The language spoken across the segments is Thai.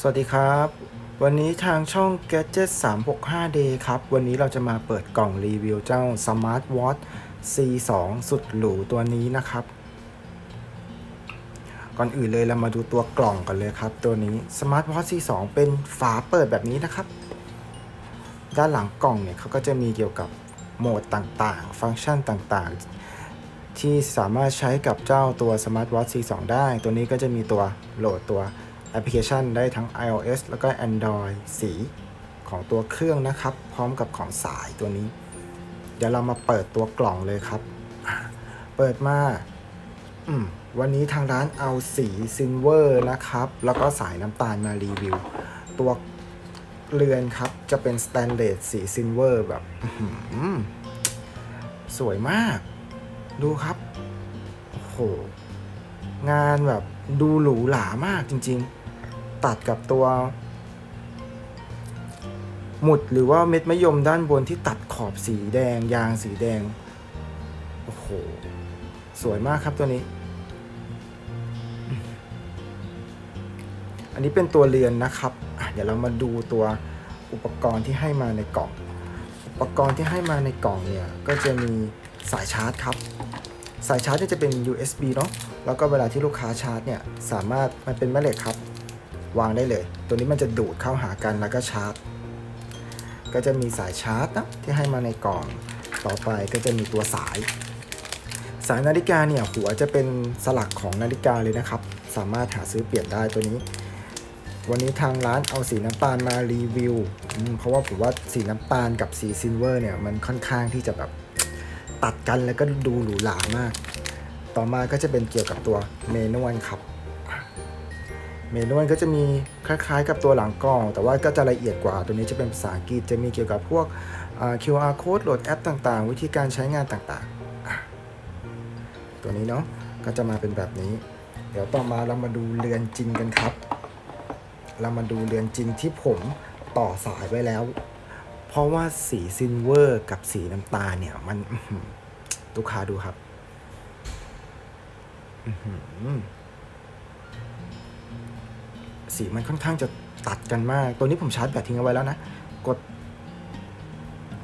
สวัสดีครับ วันนี้ทางช่อง Gadget 365 Day ครับ วันนี้เราจะมาเปิดกล่องรีวิวเจ้า Smart Watch C2 สุดหรูตัวนี้นะครับ ก่อนอื่นเลยเรามาดูตัวกล่องกันเลยครับ ตัวนี้ Smart Watch C2 เป็นฝาเปิดแบบนี้นะครับ ด้านหลังกล่องเนี่ยเขาก็จะมีเกี่ยวกับโหมดต่างๆ ฟังก์ชันต่างๆ ที่สามารถใช้กับเจ้าตัว Smart Watch C2 ได้ ตัวนี้ก็จะมีตัวโหลดตัว แอปพลิเคชันได้ทั้ง iOS แล้วก็ Android สีของตัวเครื่องนะครับ พร้อมกับของสายตัวนี้ เดี๋ยวเรามาเปิดตัวกล่องเลยครับ เปิดมาอืมวันนี้ทางร้านเอาสีซิลเวอร์นะครับ แล้วก็สายน้ำตาลมารีวิว ตัวเรือนครับ จะเป็นสแตนเลสสีซิลเวอร์แบบสวยมาก ดูครับโอ้โหงานแบบดูหรูหรามากจริง ๆ ตัดกับตัว หมุดหรือว่าเม็ดมะยมด้านบนที่ตัดขอบสีแดง ยางสีแดง โอ้โห สวยมากครับตัวนี้ อันนี้เป็นตัวเรือนนะครับ เดี๋ยวเรามาดูตัวอุปกรณ์ที่ให้มาในกล่อง อุปกรณ์ที่ให้มาในกล่องเนี่ย ก็จะมีสายชาร์จครับ สายชาร์จเนี่ยจะเป็น USB เนาะ แล้วก็เวลาที่ลูกค้าชาร์จเนี่ย สามารถมันเป็นแม่เหล็กครับ วางได้เลย ตัวนี้มันจะดูดเข้าหากันแล้วก็ชาร์จ ก็จะมีสายชาร์จนะที่ให้มาในกล่องต่อไปก็จะมีตัวสาย สายนาฬิกาเนี่ยหัวจะเป็นสลักของนาฬิกาเลยนะครับ สามารถหาซื้อเปลี่ยนได้ตัวนี้ วันนี้ทางร้านเอาสีน้ำตาลมารีวิว เพราะว่าผมว่าสีน้ำตาลกับสีซิลเวอร์เนี่ยมันค่อนข้างที่จะแบบตัดกันแล้วก็ดูหรูหรามาก ต่อมาก็จะเป็นเกี่ยวกับตัวเมนวลครับ เมนวลก็จะมีคล้ายๆ กับตัวหลังกล่อง แต่ว่าก็จะละเอียดกว่า ตัวนี้จะเป็นภาษาอังกฤษจะมีเกี่ยวกับพวก QR code โหลดแอปต่างๆ วิธีการใช้งานต่างๆ ตัวนี้เนาะก็จะมาเป็นแบบนี้ เดี๋ยวต่อมาเรามาดูเรือนจริงกันครับ เรามาดูเรือนจริงที่ผมต่อสายไว้แล้ว เพราะว่าสีซิลเวอร์กับสีน้ำตาลเนี่ยมันอื้อหือลูกค้าดูครับ อื สีมันค่อนข้างจะตัดกันมาก ตัวนี้ผมชาร์จแบตทิ้งเอาไว้แล้วนะ กด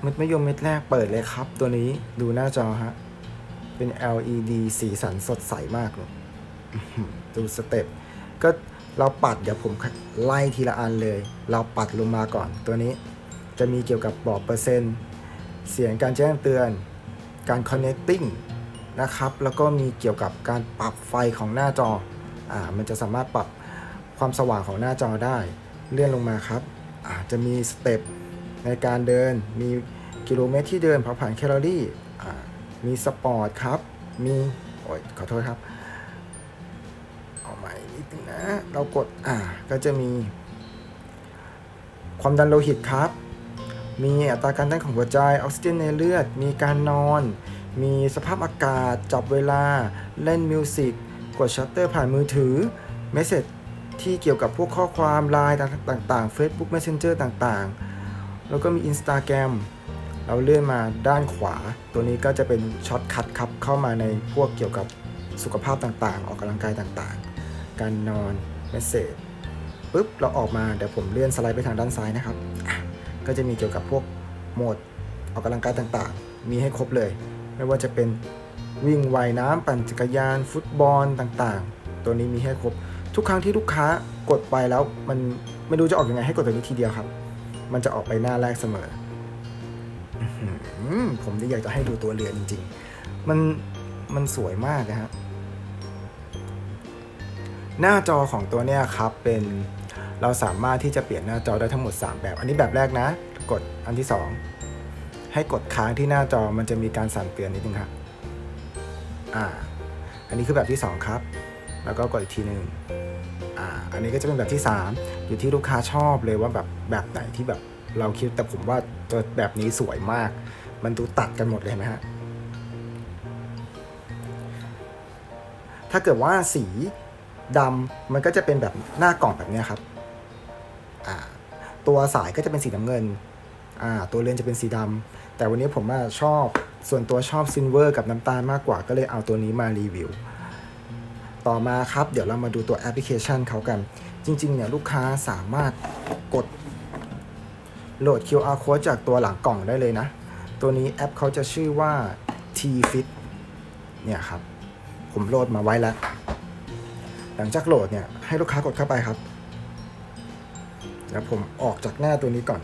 เม็ดมะยมเม็ดแรกเปิดเลยครับ ตัวนี้ดูหน้าจอฮะ เป็น LED สีสันสดใสมากเลยดูสเต็ปก็เราปัดเดี๋ยวผมไล่ทีละอันเลย เราปัดลงมาก่อน ตัวนี้จะมีเกี่ยวกับบอกเปอร์เซ็นต์เสียงการแจ้งเตือน การ connecting นะครับ แล้วก็มีเกี่ยวกับการปรับไฟของหน้าจอ อ่า มันจะสามารถปรับ ความสว่างของหน้าจอได้ เลื่อนลงมาครับอาจะมีสเต็ปในการเดิน มีกิโลเมตรที่เดินเผาผ่านแคลอรี่มีสปอร์ตครับ มีโอ้ยขอโทษครับ เอาใหม่นิดนึงนะ เรากดอ่าก็จะมี ความดันโลหิตครับ มีอัตราการเต้นของหัวใจ ออกซิเจนในเลือด มีการนอน มีสภาพอากาศ จับเวลา เล่นมิวสิก กดชัตเตอร์ผ่านมือถือ เมสเซจ ที่เกี่ยวกับพวกข้อความไลน์ต่างๆ Facebook Messenger ต่างๆ แล้วก็มี Instagram เราเลื่อนมาด้านขวา ตัวนี้ก็จะเป็นช็อตคัทครับเข้ามาในพวกเกี่ยวกับสุขภาพต่างๆ ออกกำลังกายต่างๆ การนอนเมสเซจปุ๊บเราออกมาเดี๋ยวผมเลื่อนสไลด์ไปทางด้านซ้ายนะครับ ก็จะมีเกี่ยวกับพวกโหมดออกกำลังกายต่างๆ มีให้ครบเลย ไม่ว่าจะเป็นวิ่งว่ายน้ำปั่นจักรยาน ฟุตบอลต่างๆ ตัวนี้มีให้ครบ ทุกครั้งที่ลูกค้ากดไปแล้วมันไม่รู้จะออกยังไงให้กดตัวนี้ทีเดียวครับ มันจะออกไปหน้าแรกเสมอผมดีอยากจะให้ดูตัวเรือจริง ๆ มันมันสวยมากนะฮะหน้าจอของตัวเนี้ยครับเป็นเราสามารถที่จะเปลี่ยนหน้าจอได้ทั้งหมด 3 แบบ อันนี้แบบแรกนะ กดอันที่ 2 ให้กดค้างที่หน้าจอมันจะมีการสั่นเตือนนิดนึงครับอ่า อันนี้คือแบบที่ 2 ครับ แล้วก็กดอีกทีหนึ่ง อ่าอันนี้ก็จะเป็นแบบที่ 3 อยู่ที่ลูกค้าชอบเลยว่าแบบแบบไหนที่แบบเราคิดแต่ผมว่าตัวแบบนี้สวยมาก มันดูตัดกันหมดเลยไหมฮะถ้าเกิดว่าสีดำมันก็จะเป็นแบบหน้ากล่องแบบนี้ครับอ่าตัวสายก็จะเป็นสีน้ำเงินอ่าตัวเรือนจะเป็นสีดำแต่วันนี้ผมชอบส่วนตัวชอบซิลเวอร์กับน้ำตาลมากกว่าก็เลยเอาตัวนี้มารีวิว ต่อมาครับ เดี๋ยวเรามาดูตัวแอปพลิเคชันเขากัน จริง ๆ เนี่ย ลูกค้าสามารถกดโหลด QR code จากตัวหลังกล่องได้เลยนะ ตัวนี้แอปเขาจะชื่อว่า T-Fit เนี่ยครับ ผมโหลดมาไว้แล้ว หลังจากโหลดเนี่ย ให้ลูกค้ากดเข้าไปครับ แล้วผมออกจากหน้าตัวนี้ก่อน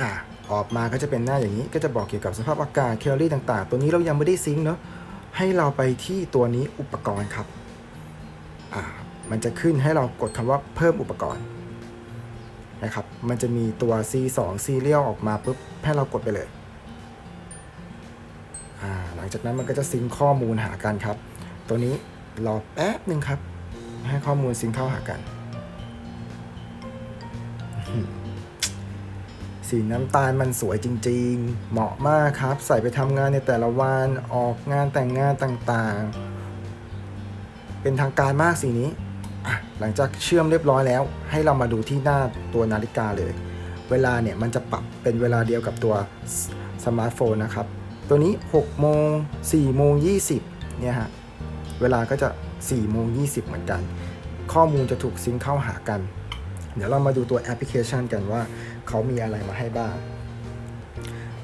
อะออกมาก็จะเป็นหน้าอย่างนี้ ก็จะบอกเกี่ยวกับสภาพอากาศแคลอรี่ต่าง ๆ ตัวนี้เรายังไม่ได้ซิงค์เนาะ ให้เราไปที่ตัวนี้อุปกรณ์ครับ อ่า มันจะขึ้นให้เรากดคำว่าเพิ่มอุปกรณ์นะครับ มันจะมีตัว C2 Serial ออกมาปุ๊บให้เรากดไปเลย อ่า หลังจากนั้นมันก็จะซิงข้อมูลหากันครับ ตัวนี้รอแป๊บหนึ่งครับ ให้ข้อมูลซิงเข้าหากัน สีน้ำตาลมันสวยจริงๆ เหมาะมากครับ ใส่ไปทำงานในแต่ละวันออกงานแต่งงานต่างๆ เป็นทางการมากสีนี้ หลังจากเชื่อมเรียบร้อยแล้ว ให้เรามาดูที่หน้าตัวนาฬิกาเลย เวลาเนี่ยมันจะปรับเป็นเวลาเดียวกับตัวสสมาร์ทโฟนนะครับ ตัวนี้ 6 โมง 4 โมง 20 เนี่ยฮะ เวลาก็จะ 4 โมง 20 เหมือนกัน ข้อมูลจะถูกซิงค์เข้าหากัน เดี๋ยวเรามาดูตัวแอปพลิเคชันกันว่า เขามีอะไรมาให้บ้าง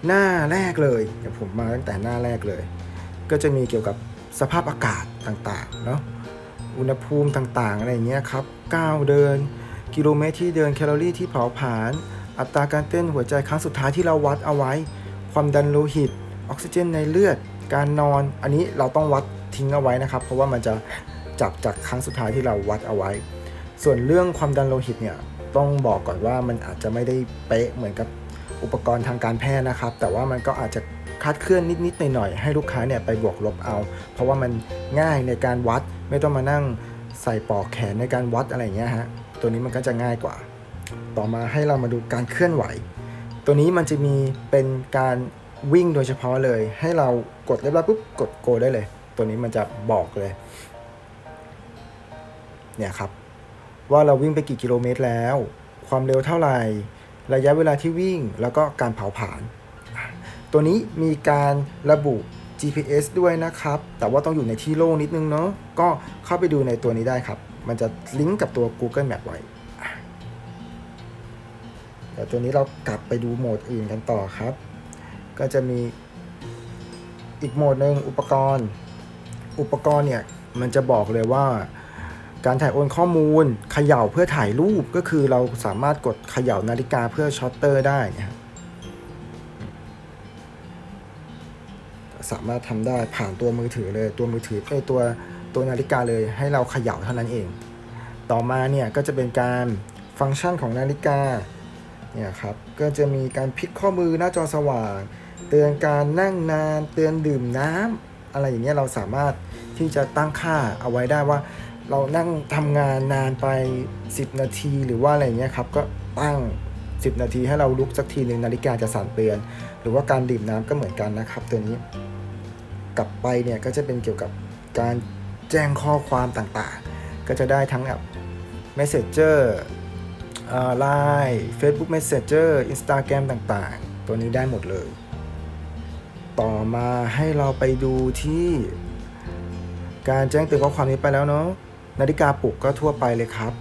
หน้าแรกเลยเดี๋ยวผมมาตั้งแต่หน้าแรกเลย ก็จะมีเกี่ยวกับสภาพอากาศต่างๆเนาะอุณหภูมิต่างๆ อะไรเงี้ยครับก้าวเดิน กิโลเมตรที่เดินแคลอรี่ที่เผาผลาญอัตราการเต้นหัวใจครั้งสุดท้ายที่เราวัดเอาไว้ ความดันโลหิต ออกซิเจนในเลือด การนอน อันนี้เราต้องวัดทิ้งเอาไว้นะครับ เพราะว่ามันจะจับจากครั้งสุดท้ายที่เราวัดเอาไว้ ส่วนเรื่องความดันโลหิตเนี่ย ต้องบอกก่อนว่ามันอาจจะไม่ได้เป๊ะเหมือนกับอุปกรณ์ทางการแพทย์นะครับ แต่ว่ามันก็อาจจะคาดเคลื่อนนิดๆหน่อยๆให้ลูกค้าเนี่ยไปบวกลบเอา เพราะว่ามันง่ายในการวัดไม่ต้องมานั่งใส่ปอกแขนในการวัดอะไรอย่างเงี้ยฮะตัวนี้มันก็จะง่ายกว่า ต่อมาให้เรามาดูการเคลื่อนไหว ตัวนี้มันจะมีเป็นการวิ่งโดยเฉพาะเลย ให้เรากดเรียบร้อยปุ๊บกดโกได้เลย ตัวนี้มันจะบอกเลย เนี่ยครับ ว่าเราวิ่งไปกี่กิโลเมตรแล้ว ความเร็วเท่าไหร่ ระยะเวลาที่วิ่ง แล้วก็การเผาผลาญตัวนี้มีการระบุ GPS ด้วยนะครับ แต่ว่าต้องอยู่ในที่โล่งนิดนึงเนาะก็เข้าไปดูในตัวนี้ได้ครับ มันจะลิงก์กับตัว Google Map ไว้อ่ตัวนี้เรากลับไปดูโหมดอื่นกันต่อครับ ก็จะมีอีกโหมดหนึ่งอุปกรณ์ อุปกรณ์เนี่ย มันจะบอกเลยว่า การถ่ายโอนข้อมูลเขย่าเพื่อถ่ายรูปก็คือเราสามารถกดเขย่านาฬิกาเพื่อช็อตเตอร์ได้นะครับสามารถทำได้ผ่านตัวมือถือเลยตัวมือถือไอตัวตัวนาฬิกาเลยให้เราเขย่าเท่านั้นเอง ต่อมาเนี่ยก็จะเป็นการฟังก์ชันของนาฬิกาเนี่ยครับก็จะมีการพลิกข้อมือหน้าจอสว่าง เตือนการนั่งนาน เตือนดื่มน้ำอะไรอย่างเงี้ยเราสามารถที่จะตั้งค่าเอาไว้ได้ว่า เรานั่งทำงานนานไป 10 นาทีหรือว่าอะไรเงี้ยครับก็ตั้ง 10 นาทีให้เราลุกสักทีหนึ่งนาฬิกาจะสั่นเตือน หรือว่าการดื่มน้ำก็เหมือนกันนะครับ ตัวนี้ กลับไปเนี่ยก็จะเป็นเกี่ยวกับการแจ้งข้อความต่างๆ ก็จะได้ทั้งแบบ Messenger ไลน์ Facebook Messenger Instagram ต่างๆ ตัวนี้ได้หมดเลย ต่อมาให้เราไปดูที่การแจ้งเตือนข้อความนี้ไปแล้วเนาะ นาฬิกาปลุกก็ทั่วไปเลยครับ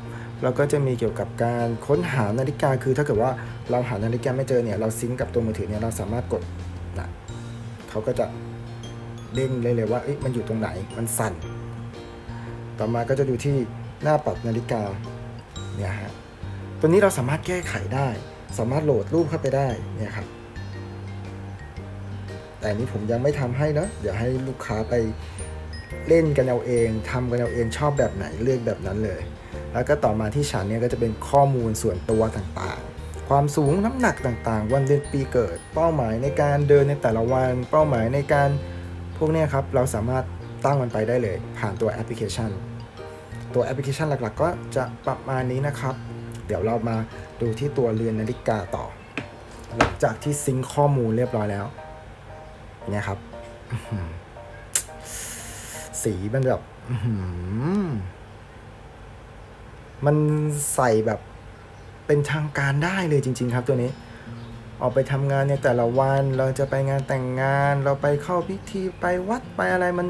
แล้วก็จะมีเกี่ยวกับการค้นหานาฬิกาคือถ้าเกิดว่าเราหานาฬิกาไม่เจอเนี่ยเราซิงกับตัวมือถือเนี่ยเราสามารถกดนะเขาก็จะเด้งเลยเลยว่ามันอยู่ตรงไหนมันสั่น ต่อมาก็จะดูที่หน้าปัดนาฬิกาเนี่ยฮะตัวนี้เราสามารถแก้ไขได้ สามารถโหลดรูปเข้าไปได้เนี่ยครับแต่นี้ผมยังไม่ทำให้นะเดี๋ยวให้ลูกค้าไป เล่นกันเอาเองทำกันเอาเองชอบแบบไหนเลือกแบบนั้นเลย แล้วก็ต่อมาที่ฉันเนี่ยก็จะเป็นข้อมูลส่วนตัวต่างๆ ความสูงน้ำหนักต่างๆ วันเดือนปีเกิด เป้าหมายในการเดินในแต่ละวัน เป้าหมายในการพวกเนี้ยครับเราสามารถตั้งมันไปได้เลย ผ่านตัวแอปพลิเคชัน ตัวแอปพลิเคชันหลักๆ ก็จะประมาณนี้นะครับ เดี๋ยวเรามาดูที่ตัวเรือนนาฬิกาต่อ หลังจากที่ซิงข้อมูลเรียบร้อยแล้ว เนี่ยครับ สีมันแบบมันใส่แบบเป็นทางการได้เลยจริง ๆ ครับตัวนี้ ออกไปทำงานในแต่ละวันเราจะไปงานแต่งงาน เราไปเข้าพิธีไปวัดไปอะไรมัน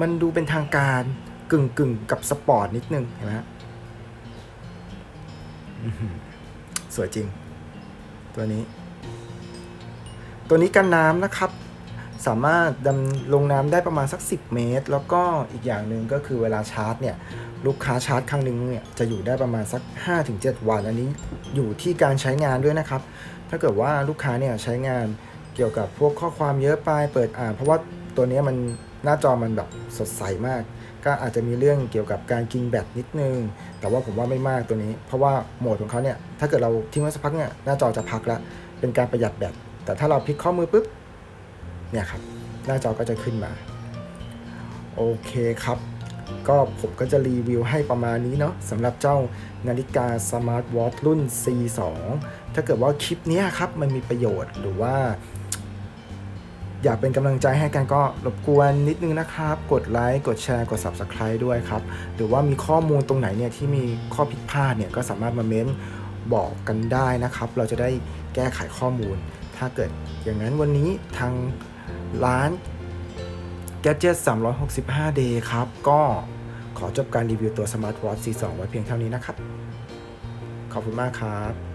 มันดูเป็นทางการกึ่งกึ่งกับสปอร์ตนิดนึงเห็นไหมฮะสวยจริง ตัวนี้ ตัวนี้กันน้ำนะครับ สามารถดำลงน้ำได้ประมาณสัก 10 เมตร แล้วก็อีกอย่างหนึ่งก็คือเวลาชาร์จเนี่ยลูกค้าชาร์จครั้งหนึ่งเนี่ยจะอยู่ได้ประมาณสัก 5-7 วัน อันนี้อยู่ที่การใช้งานด้วยนะครับ ถ้าเกิดว่าลูกค้าเนี่ยใช้งานเกี่ยวกับพวกข้อความเยอะไปเปิดอ่าน เพราะว่าตัวนี้มันหน้าจอมันแบบสดใสมาก ก็อาจจะมีเรื่องเกี่ยวกับการกินแบตนิดนึง แต่ว่าผมว่าไม่มากตัวนี้ เพราะว่าโหมดของเขาเนี่ยถ้าเกิดเราทิ้งไว้สักพักเนี่ยหน้าจอจะพักแล้วเป็นการประหยัดแบตแต่ถ้าเราพลิกข้อมือปุ๊บ เนี่ยครับ หน้าจอก็จะขึ้นมา โอเคครับ ก็ผมก็จะรีวิวให้ประมาณนี้เนาะสำหรับเจ้านาฬิกาสมาร์ทวอทรุ่น C2 ถ้าเกิดว่าคลิปนี้ครับมันมีประโยชน์หรือว่า อยากเป็นกำลังใจให้กันก็รบกวนนิดนึงนะครับ กดไลค์กดแชร์กด Subscribe ด้วยครับ หรือว่ามีข้อมูลตรงไหนเนี่ยที่มีข้อผิดพลาดเนี่ยก็สามารถมาเม้นบอกกันได้นะครับ เราจะได้แก้ไขข้อมูล ถ้าเกิดอย่างนั้นวันนี้ทาง ร้าน Gadget 365 Day ครับ ก็ขอจบการรีวิวตัว Smart Watch C2 ไว้เพียงเท่านี้นะครับ ขอบคุณมากครับ